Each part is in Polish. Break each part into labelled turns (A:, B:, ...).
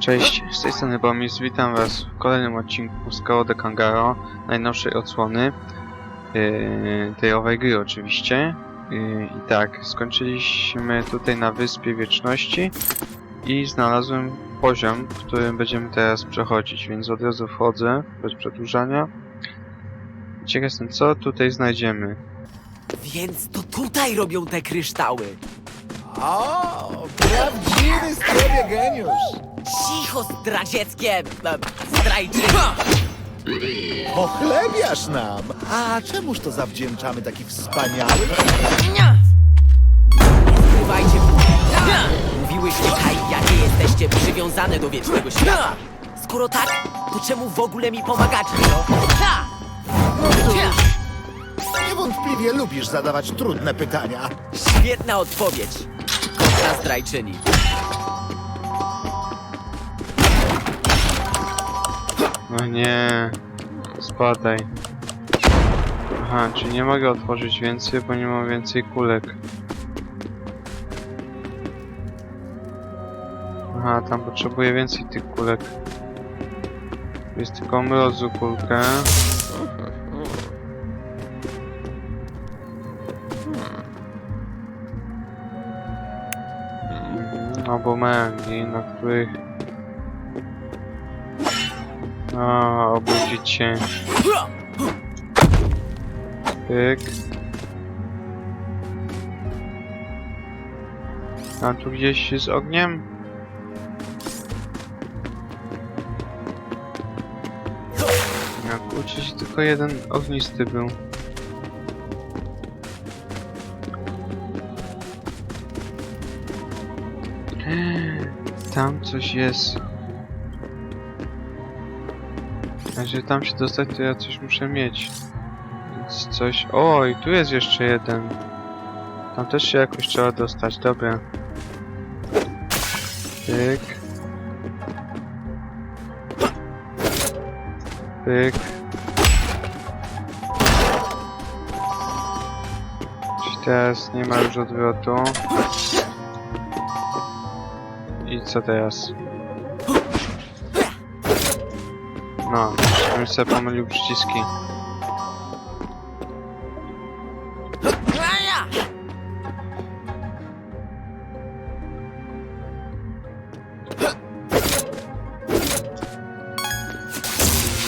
A: Cześć, z tej strony Bomis, witam was w kolejnym odcinku z de Kangaro, najnowszej odsłony yy, tej owej gry oczywiście. Yy, I tak, skończyliśmy tutaj na Wyspie Wieczności i znalazłem poziom, który będziemy teraz przechodzić, więc od razu wchodzę, bez przedłużania. Ciekaw jestem, co tutaj znajdziemy.
B: Więc to tutaj robią te kryształy.
C: O, prawdziwy z ciebie geniusz!
B: Cicho, zdradzieckie! e, Zdrajczyni!
C: Pochlebiasz nam! A czemuż to zawdzięczamy taki wspaniały?
B: Nie zgrywajcie Mówiłyście kaj, jakie jesteście przywiązane do wiecznego świata. Skoro tak, to czemu w ogóle mi pomagacie, no?
C: Niewątpliwie lubisz zadawać trudne pytania.
B: Świetna odpowiedź. Kontra zdrajczyni.
A: No nie, spadaj. Aha, czyli nie mogę otworzyć więcej, bo nie mam więcej kulek. Aha, tam potrzebuję więcej tych kulek. Jest tylko mrozu kulkę. Mhm, Albo mangi, na których... A, obudzić się. Pyk. A tu gdzieś z ogniem? Ja kurczę, tylko jeden ognisty był. Tam coś jest. A żeby tam się dostać, to ja coś muszę mieć. Więc coś... O, i tu jest jeszcze jeden. Tam też się jakoś trzeba dostać, dobra. Pyk. Pyk. Czyli teraz nie ma już odwrotu. I co teraz? No, żebym sobie pomylił przyciski.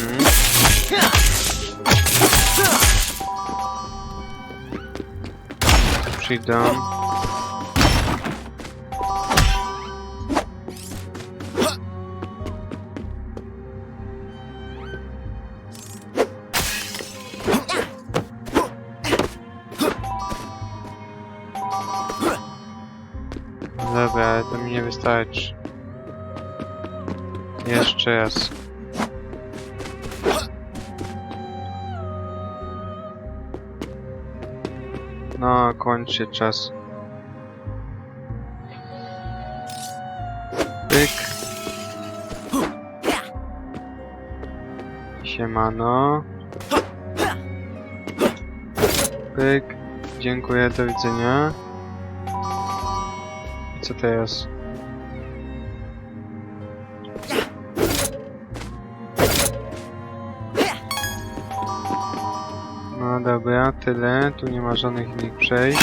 A: Mhm. Przyjdę. Jeszcze raz. No, kończy czas. Pyk. Siemano. Pyk. Dziękuję, do widzenia. I co teraz? Tyle. Tu nie ma żadnych innych przejść.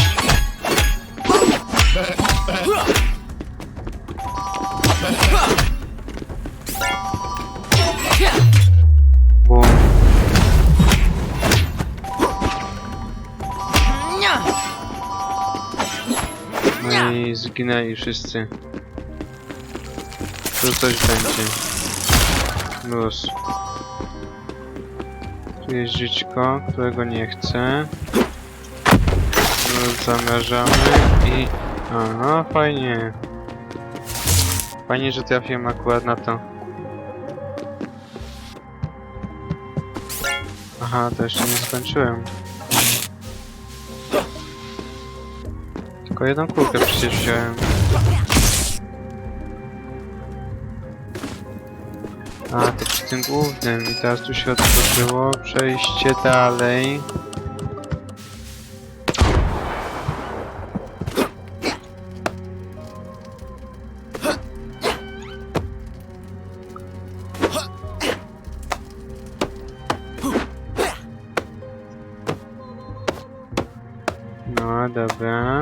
A: No i zginęli wszyscy. Tu coś będzie. Luz. Tu jest którego nie chcę. Luz zamierzamy i... Aha, fajnie. Fajnie, że trafiłem akurat na to. Aha, to jeszcze nie skończyłem. Tylko jedną kulkę przecież wziąłem. A, to tym głównym i teraz tu się otworzyło przejście dalej. No dobra.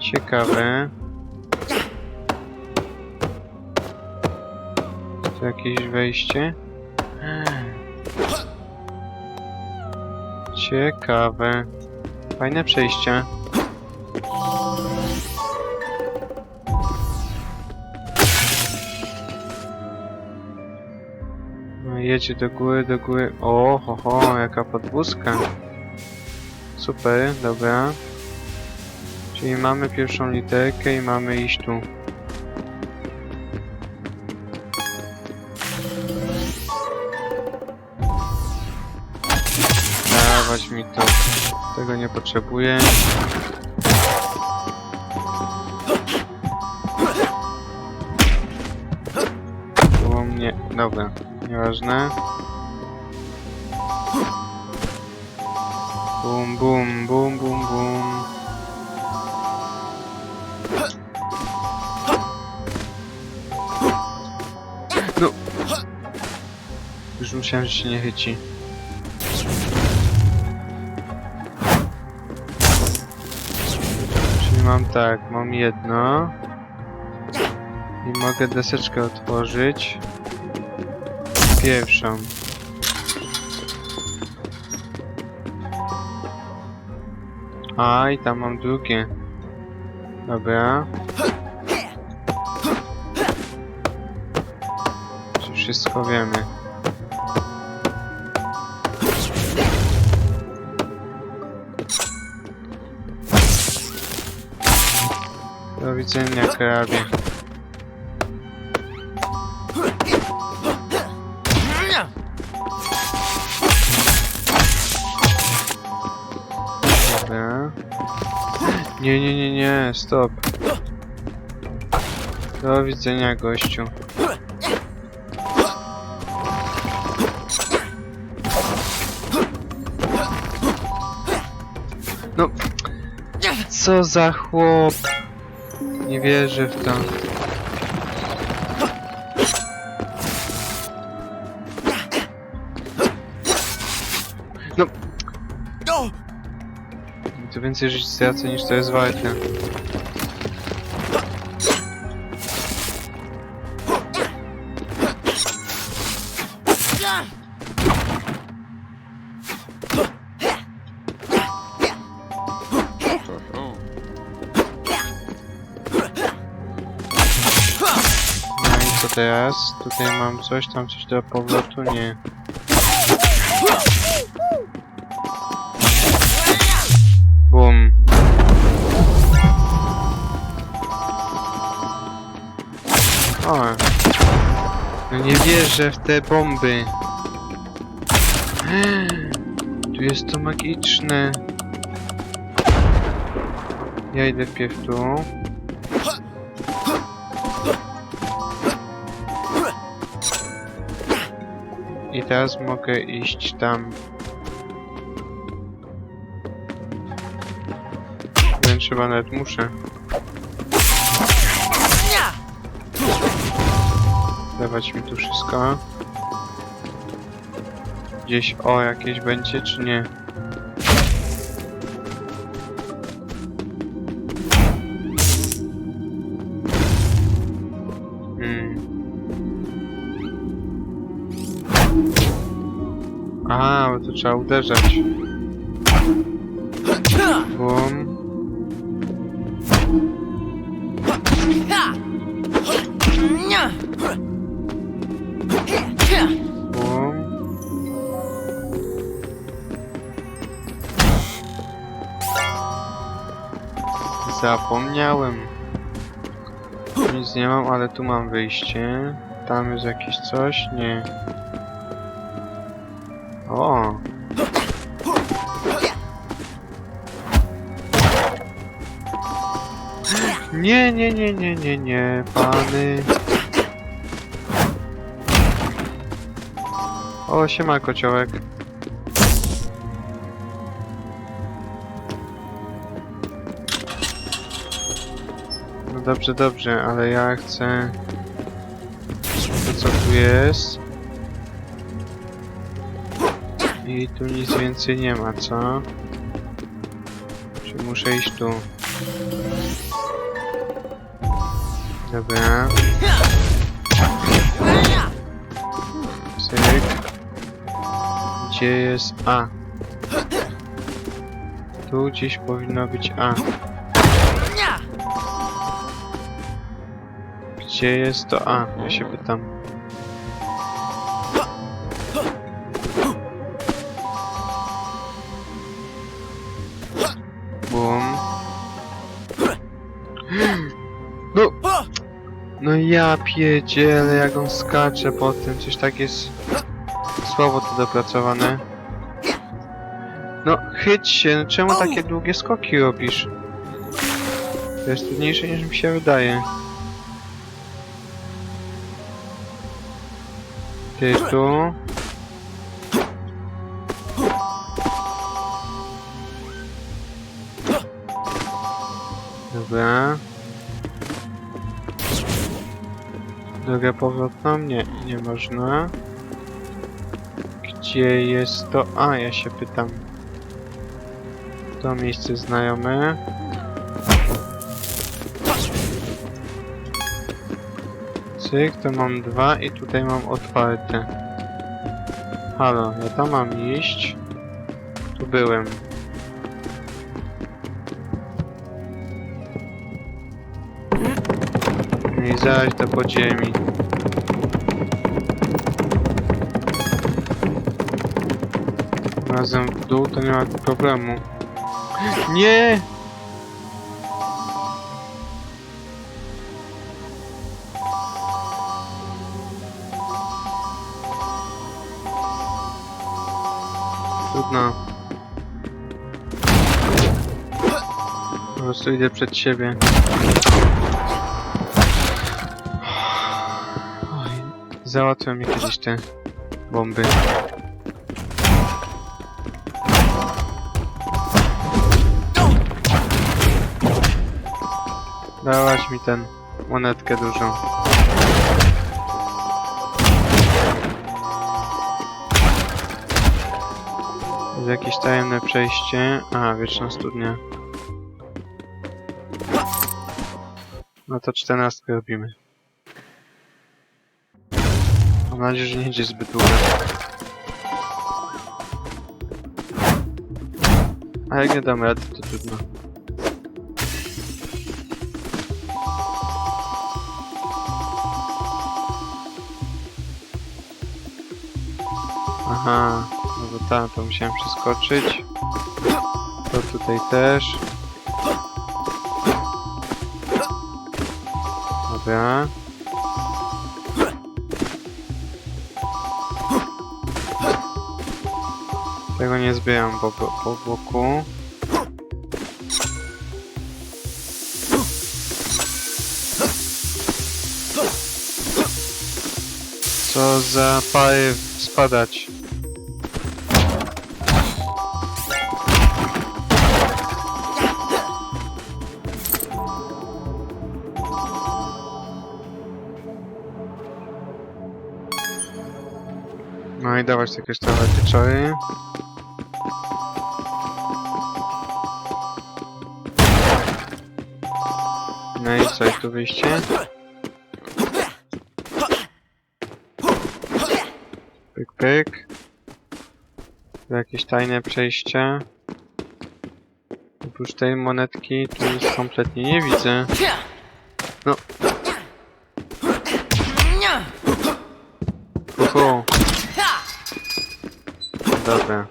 A: Ciekawe. Jakieś wejście? Ciekawe. Fajne przejście. No jedzie do góry, do góry. O, ho, ho, jaka podwózka. Super, dobra. Czyli mamy pierwszą literkę i mamy iść tu. Mi to. Tego nie potrzebuję. Było mnie. Dobra, nieważne. Bum, bum, bum, bum, bum. No. Już myślałem, że się nie chyci. Mam tak, mam jedno. I mogę deseczkę otworzyć. Pierwszą. A, i tam mam drugie. Dobra. Czy wszystko wiemy? Widzenia, krabie. Dobra. Nie, nie, nie, nie, stop. Do widzenia, gościu. No, co za chłop. Nie wierzę w to. No,
B: O!
A: to więcej żyć stracę niż to jest walka. Teraz? Tutaj mam coś, tam coś do powrotu? Nie. Bum. O. No nie wierzę w te bomby. Tu jest to magiczne. Ja idę wpierw tu. I teraz mogę iść tam. Wręcz chyba nawet muszę. Dawać mi tu wszystko. Gdzieś o jakieś będzie, czy nie? Trzeba uderzać. Bum. Bum. Zapomniałem. Nic nie mam, ale tu mam wyjście. Tam jest jakieś coś? Nie. O! Nie, nie, nie, nie, nie, nie, pany. O, siema kociołek. No dobrze, dobrze, ale ja chcę... To co tu jest? I tu nic więcej nie ma, co? muszę iść tu. Dobra. Cyk. Gdzie jest A? Tu gdzieś powinno być A. Gdzie jest to A? Ja się pytam. Ja pierdzielę, jak on skacze po tym, coś tak jest słabo to dopracowane. No, chyć się, no czemu takie długie skoki robisz? To jest trudniejsze niż mi się wydaje. Ty tu. Dobra. Drogę powrotną? Nie, nie można. Gdzie jest to? A, ja się pytam. To miejsce znajome. Cyk, to mam dwa i tutaj mam otwarte. Halo, ja tam mam iść. Tu byłem. Zaś do podziemi. Razem w dół to nie ma problemu. Nie! Trudno. Po prostu idę przed siebie. Załatwiam mi kiedyś te bomby. Dałaś mi ten monetkę dużą. Jest jakieś tajemne przejście. A, wieczna studnia. No to czternastkę robimy. Mam nadzieję, że nie idzie zbyt długo. A jak nie dam rady, to trudno. Aha, no to tam to musiałem przeskoczyć. To tutaj też. Dobra. Tego nie zbieram po, po, boku. Co za pary spadać. No i dawać jakieś trochę pieczory. Co, jak tu wyjście? Pyk, pyk. Jakieś tajne przejście. Oprócz tej monetki tu nic kompletnie nie widzę. No. Uhu. Dobra.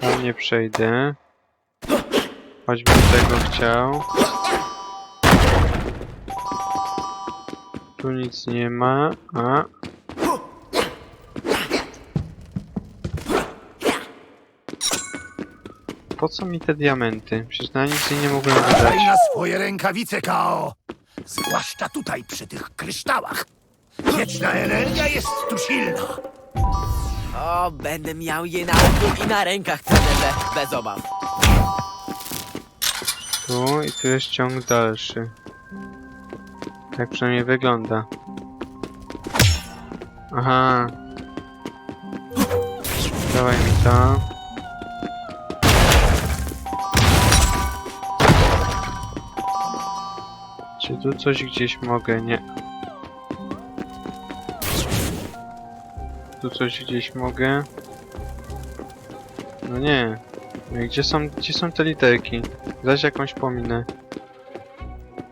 A: Tam nie przejdę. Choćbym tego chciał. Tu nic nie ma, a... Po co mi te diamenty? Przecież na nic jej nie mogłem wydać.
C: Daj na swoje rękawice, Kao! Zwłaszcza tutaj, przy tych kryształach. Wieczna energia jest tu silna.
B: O, będę miał je na oku i na rękach, trenerze, bez obaw
A: tu i tu jest ciąg dalszy. Tak przynajmniej wygląda. Aha. Dawaj mi to. Czy tu coś gdzieś mogę? Nie. Tu coś gdzieś mogę? No nie. No gdzie są, gdzie są te literki? Zaś jakąś pominę.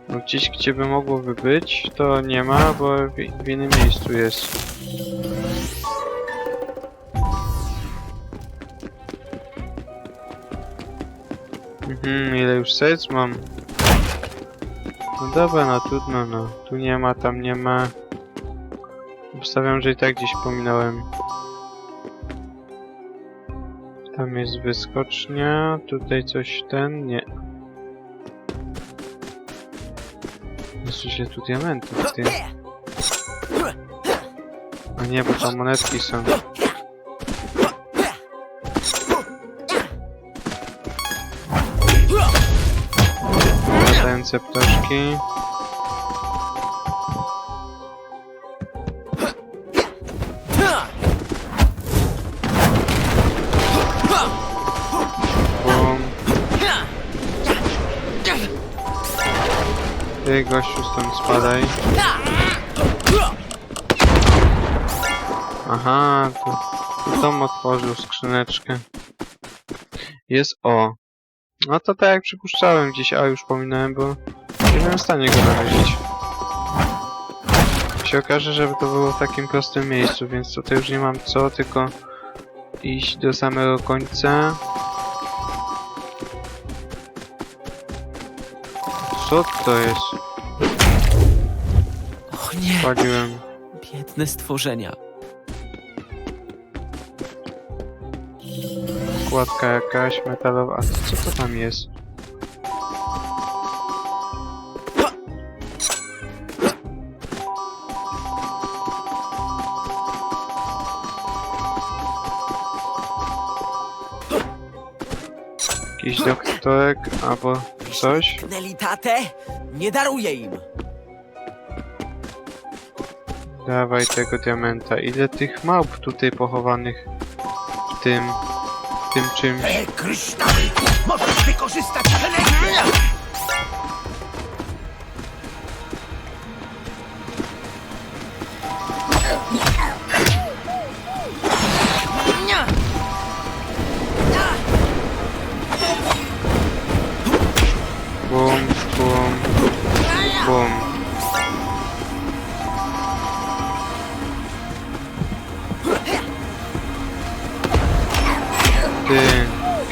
A: No gdzieś, gdzie by mogłoby być, to nie ma, bo w, w innym miejscu jest. Mhm, ile już serc mam? No dobra, no trudno, no. Tu nie ma, tam nie ma. Obstawiam, że i tak gdzieś pominąłem. Jest wyskocznia, tutaj coś ten, nie. Jeszcze się tu diamentów. A nie, bo tam monetki są. Latające ptaszki. Ty gościu stąd spadaj. Aha, tu, tu Tom otworzył skrzyneczkę. Jest O. No to tak jak przypuszczałem, gdzieś A już pominąłem, bo nie byłem w stanie go znaleźć. się okaże, żeby to było w takim prostym miejscu, więc tutaj już nie mam co, tylko iść do samego końca. Co to jest?
B: Nie,
A: Paliłem.
B: biedne stworzenia.
A: Kładka jakaś metalowa. A co to tam jest? Jakiś doktorek albo coś?
B: Kneli tatę? Nie daruję im.
A: Dawaj tego diamenta. Ile tych małp tutaj pochowanych w tym, w tym czymś?
C: Te kryształy możesz wykorzystać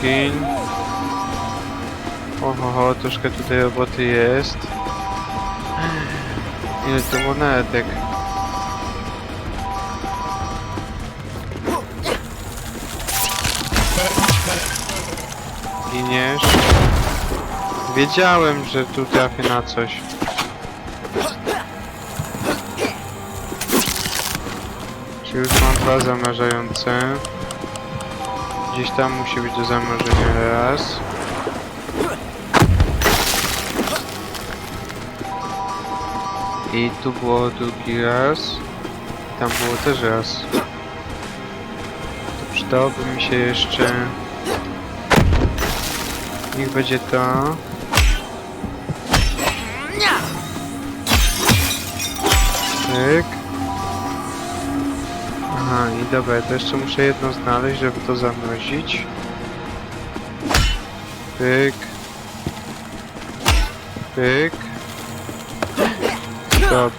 A: gin. Oho, ho, troszkę tutaj roboty jest. Ile tu monetek? Giniesz. Wiedziałem, że tu trafię na coś. Czy już mam dwa zamrażające? Gdzieś tam musi być do zamrożenia raz. I tu było drugi raz. Tam było też raz. To przydałoby mi się jeszcze... Niech będzie to. Tyk. Aha, i dobra, to jeszcze muszę jedno znaleźć, żeby to zamrozić. Pyk. Pyk. Stop.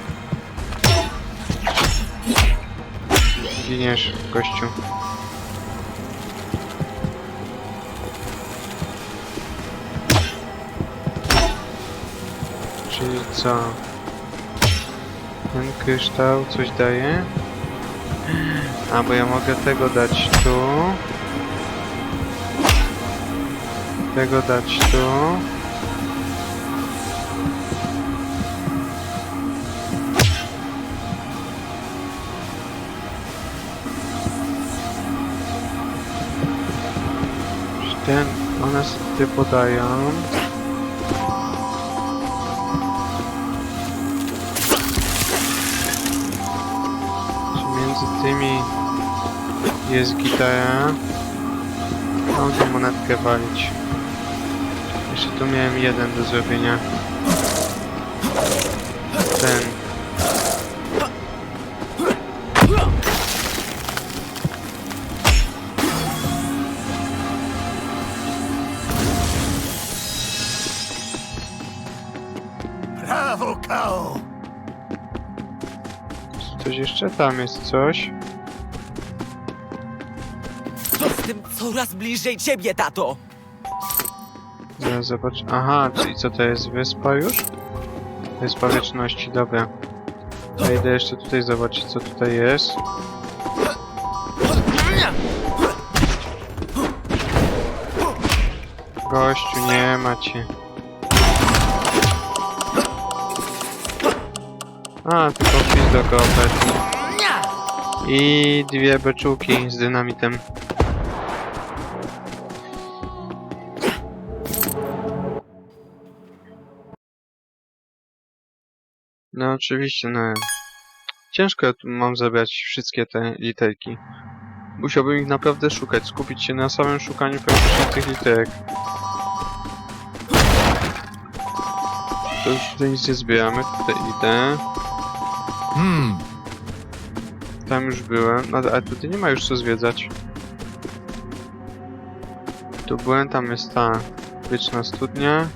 A: Giniesz, gościu. Czyli co? Ten kryształ coś daje? A, bo ja mogę tego dać tu. Tego dać tu. Ten, one sobie podają. Tymi jest gitara? Tą monetkę walić. Jeszcze tu miałem jeden do zrobienia. ten...
C: Brawo, Kao!
A: Coś jeszcze? Tam jest coś.
B: Jestem coraz bliżej ciebie, tato!
A: Zaraz zobacz. Aha, czyli co to jest? Wyspa już? Wyspa Wieczności, dobra. Ja idę jeszcze tutaj zobaczyć, co tutaj jest. Gościu, nie macie. A, tylko wpis do kooperacji. I dwie beczułki z dynamitem. No oczywiście, no. Ciężko mam zebrać wszystkie te literki. Musiałbym ich naprawdę szukać, skupić się na samym szukaniu praktycznie tych literek. To już tutaj nic nie zbieramy, tutaj idę.
C: Hmm,
A: Tam już byłem, no ale tutaj nie ma już co zwiedzać. Tu byłem, tam jest ta wieczna studnia.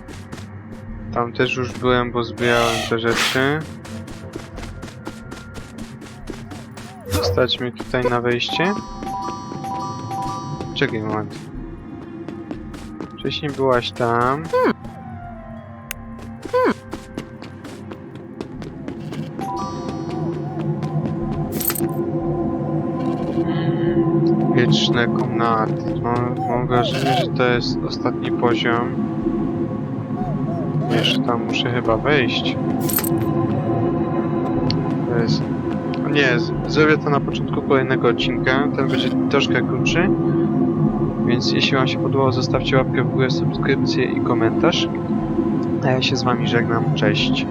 A: Tam też już byłem, bo zbierałem te rzeczy. Stać mnie tutaj na wejście. Czekaj moment. Wcześniej byłaś tam. Wieczne komnaty. Mam wrażenie, że to jest ostatni poziom. Jeszcze tam muszę chyba wejść. To jest... Nie, zrobię to na początku kolejnego odcinka. Ten będzie troszkę krótszy. Więc jeśli wam się podobało, zostawcie łapkę w górę, subskrypcję i komentarz. A ja się z wami żegnam. Cześć.